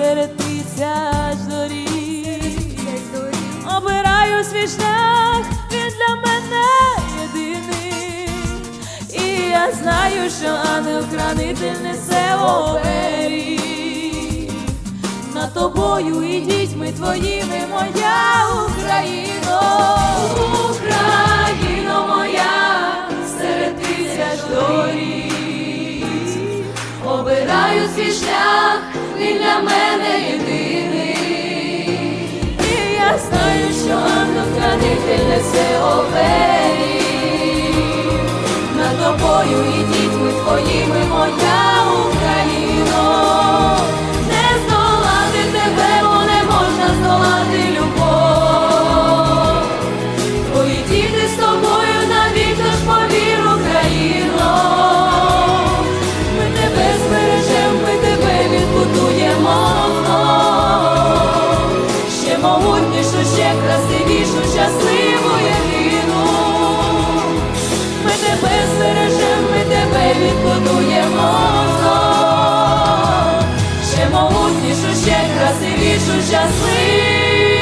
серед тисяч доріг. Обираю свій шлях, він для мене єдиний. І я знаю, що ангел-хранитель несе оберіг. Над тобою і дітьми твоїми, моя Україно, могутнішу, ще красивішу, щасливу єдину. Ми тебе збережем, ми тебе відбудуємо знов. Ще могутнішу, ще красивішу, щасливу.